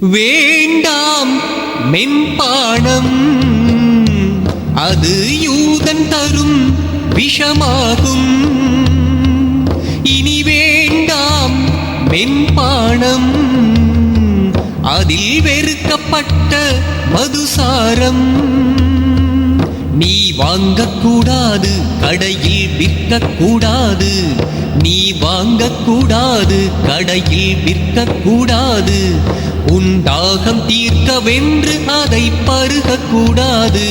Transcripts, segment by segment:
வேண்டாம் மென்பானம். அது யூதன் தரும் விஷமாகும். இனி வேண்டாம் மென்பானம். அதில் வெறுக்கப்பட்ட மதுசாரம். நீ வாங்கக்கூடாது கடையில் விற்கக்கூடாது. நீ வாங்கக்கூடாது கடையில் விற்கக்கூடாது. உன் தாகம் தீர்க்கவென்று அதை பருகக்கூடாது.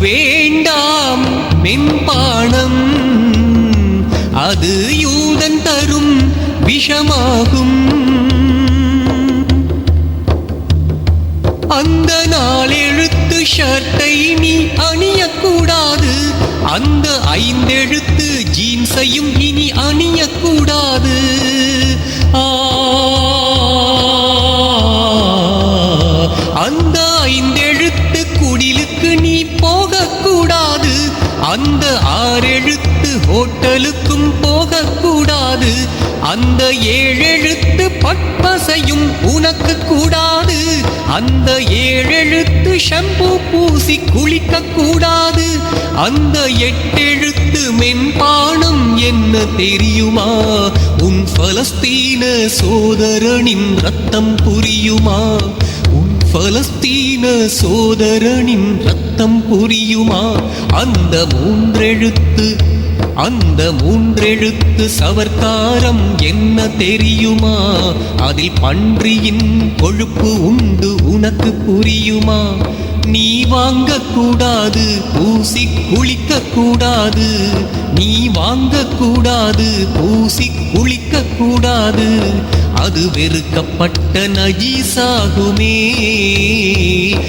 வேண்டாம் மென்பானம் அது யூதன் தரும் விஷமாகும். அந்த நாளெழுத்து ஷர்ட்டை நீ அணியக்கூடாது. அந்த ஐந்தெழுத்து ஜீன்ஸையும் இனி அணியக்கூடாது. ஆ, அந்த ஐந்தெழுத்து குடிலுக்கு நீ போகக்கூடாது. அந்த ஆறெழுத்து ஹோட்டலுக்கும் போகக்கூடாது. அந்த ஏழெழுத்து பட்பசையும் உனக்கு கூடாது அந்த ஏழெழுத்து ஷம்பு பூசி குளிக்க கூடாது அந்த எட்டெழுத்து மென்பானம் என்ன தெரியுமா? உன் பலஸ்தீன சோதரனின் ரத்தம் புரியுமா? உன் பலஸ்தீன சோதரனின் ரத்தம் புரியுமா? அந்த மூன்றெழுத்து அந்த மூன்றெழுத்து சவர்க்காரம் என்ன தெரியுமா? அதில் பன்றியின் கொழுப்பு உண்டு உனக்கு புரியுமா? நீ வாங்கக்கூடாது பூசி குளிக்க கூடாது நீ வாங்கக்கூடாது பூசி குளிக்க கூடாது அது வெறுக்கப்பட்ட நஜீசாகுமே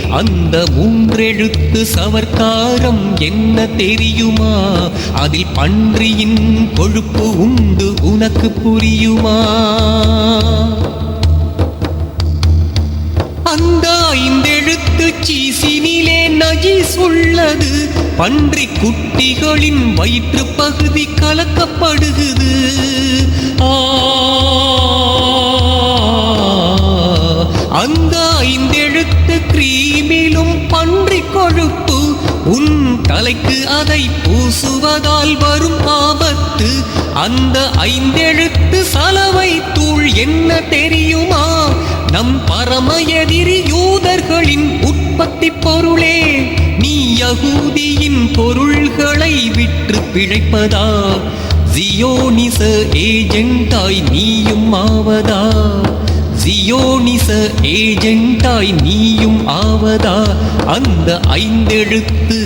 அந்த மூன்றெழுத்து சவர்க்காரம் என்ன தெரியுமா? அதில் பன்றியின் கொழுப்பு உண்டு உனக்கு புரியுமா? அந்த ஐந்தெழுத்து சீசினிலே உள்ளது பன்றி குட்டிகளின் வயிற்று பகுதி கலக்கப்படுகுது ஆ, அந்த ஐந்தெழுத்து கிரீமிலும் பன்றி கொழுப்பு. உன் தலைக்கு அதை பூசுவதால் வரும் ஆபத்து. அந்த ஐந்தெழுத்து சலவை தூள் என்ன தெரியுமா? நம் பரம எதிரி யூதர்களின் உற்பத்தி பொருளே. யகூதியின் பொருள்களை விற்று பிழைப்பதா? ஜியோனிச ஏஜெண்டாய் நீயும் ஆவதா? ஜியோனிச ஏஜெண்டாய் நீயும் ஆவதா? அந்த ஐந்தெழுத்து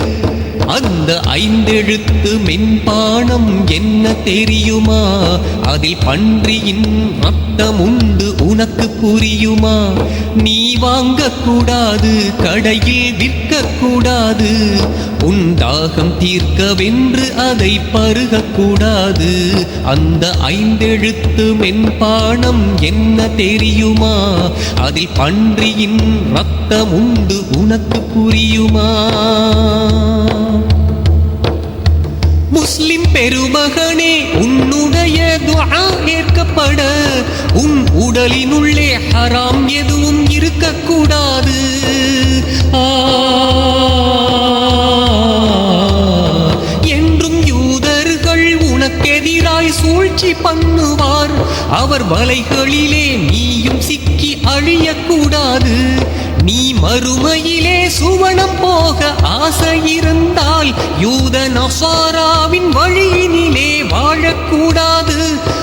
அந்த ஐந்தெழுத்து மென்பானம் என்ன தெரியுமா? அதில் பன்றியின் மத்தம் உண்டு உனக்கு புரியுமா? நீ வாங்கக்கூடாது கடையில் விற்கக்கூடாது. உன் தாகம் தீர்க்கவென்று அதை பருகக்கூடாது. அந்த ஐந்தெழுத்து மென்பானம் என்ன தெரியுமா? அதில் பன்றியின் ரத்தம் உண்டு உனக்கு புரியுமா? பெருமகனே உன்னுடைய துஆ ஏற்கப்பட உன் உடலினுள்ளே ஹராம் எதுவும் இருக்கக்கூடாது. ஆ, என்றும் யூதர்கள் உனக்கெதிராய் சூழ்ச்சி பண்ணுவார். அவர் வலைகளிலே நீயும் சிக்கி அழியக்கூடாது. நீ மறுமையிலே சுவனம் போக ஆசை இருந்தால் யூத நசாராவின் வழியினிலே வாழக்கூடாது.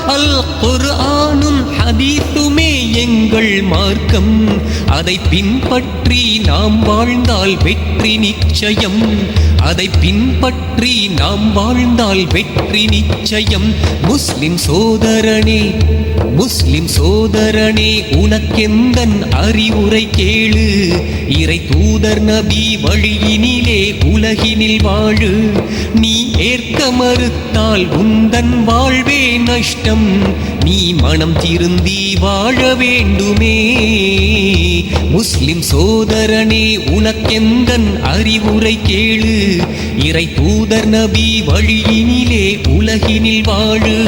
அல் குர்ஆனும் ஹதீத்துமே எங்கள் மார்க்கம். அதை பின்பற்றி நாம் வாழ்ந்தால் வெற்றி நிச்சயம். அதை பின்பற்றி நாம் வாழ்ந்தால் வெற்றி நிச்சயம். முஸ்லிம் சோதரனே முஸ்லிம் சோதரனே உனக்கெந்தன் அறிவுரை கேளு. இறை தூதர் நபி வழியினிலே உலகினில் வாழு. நீ ஏற்க மறுத்தால் உந்தன் வாழ்வே நஷ்டம். நீ மனம் திருந்தி வாழ வேண்டுமே. முஸ்லிம் சோதரனே உனக்கெந்தன் அறிவுரை கேளு. இறை தூதர் நபி வழியினிலே உலகினில் வாழு.